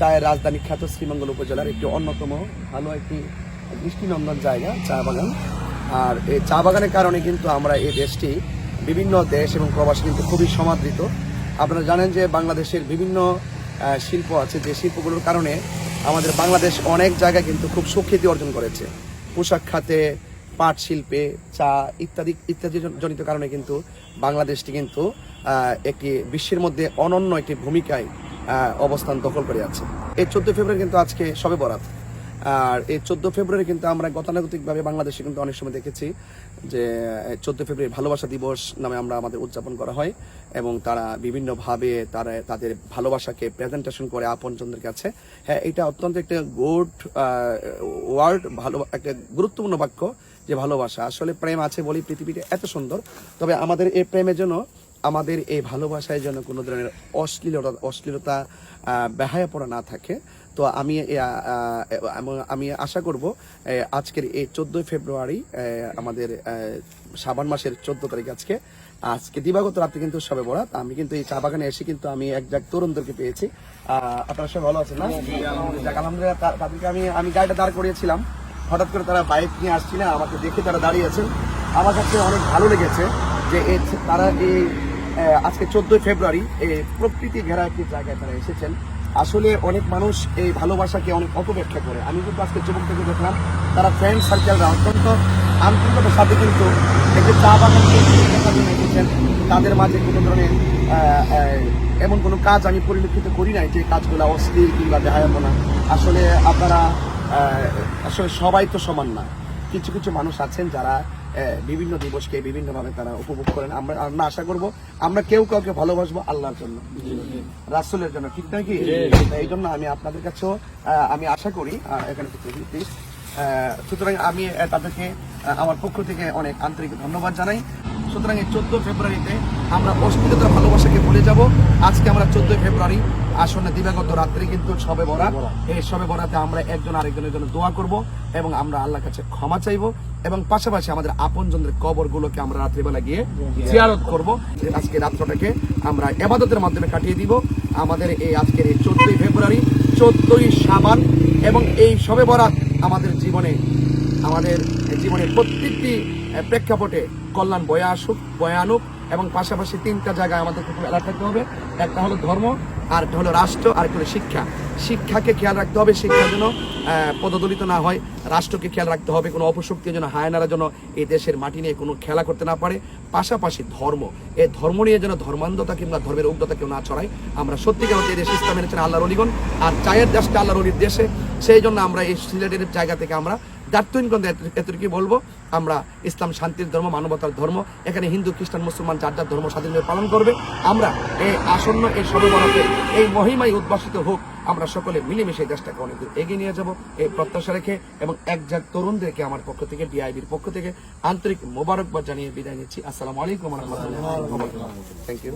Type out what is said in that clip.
চায়ের রাজধানী খ্যাত শ্রীমঙ্গল উপজেলার একটি অন্যতম ভালো একটি দৃষ্টিনন্দন জায়গা, চা বাগান। আর এই চা বাগানের কারণে কিন্তু আমরা এই দেশটি, বিভিন্ন দেশ এবং প্রবাসী কিন্তু খুবই সমাদৃত। আপনারা জানেন যে বাংলাদেশের বিভিন্ন শিল্প আছে, যে শিল্পগুলোর কারণে আমাদের বাংলাদেশ অনেক জায়গায় কিন্তু খুব সুখ্যাতি অর্জন করেছে। পোশাক খাতে, পাট শিল্পে, চা ইত্যাদি ইত্যাদি জনিত কারণে কিন্তু বাংলাদেশটি কিন্তু একটি বিশ্বের মধ্যে অনন্য একটি ভূমিকায় অবস্থান দখল করে আছে। এই চোদ্দ ফেব্রুয়ারি কিন্তু আজকে সবে বরাত। আর এই চোদ্দ ফেব্রুয়ারি কিন্তু আমরা গতানুগতিকভাবে বাংলাদেশে কিন্তু অনেক সময় দেখেছি যে চোদ্দ ফেব্রুয়ারি ভালোবাসা দিবস নামে আমরা আমাদের উদযাপন করা হয় এবং তারা বিভিন্নভাবে তারা, তাদের ভালোবাসাকে প্রেজেন্টেশন করে আপনজনদের কাছে হ্যাঁ এটা অত্যন্ত একটা গুড ওয়ার্ড ভালো, একটা গুরুত্বপূর্ণ বাক্য যে ভালোবাসা। আসলে প্রেম আছে বলেই পৃথিবীটা এত সুন্দর, তবে আমাদের এই প্রেমের জন্য আমাদের এই ভালোবাসায় যেন কোনো ধরনের অশ্লীলতা অশ্লীলতা বেহায়াপড়া না থাকে। তো আমি আমি আশা করব আজকের এই চোদ্দই ফেব্রুয়ারি আমাদের শ্রাবণ মাসের চোদ্দ তারিখ আজকে। আজকে দিবাগত রাত্রে কিন্তু সবে বরাত। আমি কিন্তু এই চা বাগানে এসে কিন্তু আমি এক জাক তরুণদেরকে পেয়েছি। আপনারা সবাই ভালো আছেন না? যাক, আলহামদুলিল্লাহ তাদেরকে আমি আমি গাড়িটা দাঁড় করিয়েছিলাম। হঠাৎ করে তারা বাইক নিয়ে আসছি না আমাকে দেখে তারা দাঁড়িয়েছেন আমার কাছে অনেক ভালো লেগেছে যে তারা এই আজকে চোদ্দই ফেব্রুয়ারি এই প্রকৃতি ঘেরা একটি জায়গায় তারা এসেছেন। আসলে অনেক মানুষ এই ভালোবাসাকে অনেক অপব্যাখ্যা করে। আমি কিন্তু আজকে যুবক থেকে দেখলাম, তারা ফ্রেন্ড সার্কেলরা অত্যন্ত আন্তরিকতার সাথে কিন্তু একটি চা বাগানকে এসেছেন। তাদের মাঝে কোনো ধরনের এমন কোনো কাজ আমি পরিলক্ষিত করি নাই যে কাজগুলো অশ্লীল কিংবা দেহায়পনা আসলে আপনারা আসলে সবাই তো সমান না। কিছু কিছু মানুষ আছেন যারা বিভিন্ন দিবসকে বিভিন্নভাবে তারা উপভোগ করেন। আমরা আমরা আশা করব আমরা কেউ কাউকে ভালোবাসবো আল্লাহর জন্য। রাসুলের জন্য ঠিক নয় কি? এই জন্য আমি আপনাদের কাছেও আমি আশা করি এখানে প্লিজ সুতরাং আমি তাদেরকে আমার পক্ষ থেকে অনেক আন্তরিক ধন্যবাদ জানাই। সুতরাং এই চোদ্দ ফেব্রুয়ারিতে আমরা অশ্লীলতার ভালোবাসাকে ভুলে যাব। আজকে আমরা চোদ্দই ফেব্রুয়ারি আসন্ন দিবাগত রাত্রে কিন্তু সবে বরাত। এই সবে বরাতে আমরা একজন আরেকজনের জন্য দোয়া করব এবং আমরা আল্লাহর কাছে ক্ষমা চাইব এবং পাশাপাশি আমাদের আপনজনদের কবরগুলোকে আমরা রাত্রিবেলা গিয়ে জিয়ারত করব। আজকে রাত্রটাকে আমরা এবাদতের মাধ্যমে কাটিয়ে দিব। আমাদের এই আজকের এই চোদ্দই ফেব্রুয়ারি, চোদ্দই সাবান এবং এই সবে বরাত আমাদের জীবনে, আমাদের জীবনের প্রত্যেকটি প্রেক্ষাপটে কল্যাণ বয়ে আসুক আনুক এবং পাশাপাশি তিনটা জায়গায় আমাদেরকে খুব এলাকা থাকতে হবে। একটা হলো ধর্ম আর একটা হলো রাষ্ট্র আর একটা হলো শিক্ষা। শিক্ষাকে খেয়াল রাখতে হবে শিক্ষা যেন পদদলিত না হয়। রাষ্ট্রকে খেয়াল রাখতে হবে, কোনো অপশক্তি যেন হায়নারা যেন এই দেশের মাটি নিয়ে কোনো খেলা করতে না পারে। পাশাপাশি ধর্ম এই ধর্ম নিয়ে যেন ধর্মান্ধতা কিংবা ধর্মের উগ্রতা কেউ না ছড়ায়, আমরা সত্যিকার অর্থে এই দেশে ইসলাম এনেছেন আল্লাহর অলিগণ। আর চায়ের দেশটা আল্লাহর অলির দেশে, সেই জন্য আমরা এই সিলেটের জায়গা থেকে আমরা দার্থহীনগঞ্জ এতটুকু বলব? আমরা ইসলাম শান্তির ধর্ম মানবতার ধর্ম এখানে হিন্দু খ্রিস্টান মুসলমান যার যার ধর্ম স্বাধীনভাবে পালন করবে আমরা এই আসন্ন এই সর্ববরাতে এই মহিমায় উদ্ভাসিত হোক আমরা সকলে মিলেমিশে এই দেশটাকে অনেক দূর এগিয়ে নিয়ে যাব এই প্রত্যাশা রেখে এবং একজাক তরুণদেরকে আমার পক্ষ থেকে ডিআইবির পক্ষ থেকে আন্তরিক মোবারকবাদ জানিয়ে বিদায় নিচ্ছি। আসসালামু আলাইকুম রহমতুল্লাহ। Thank you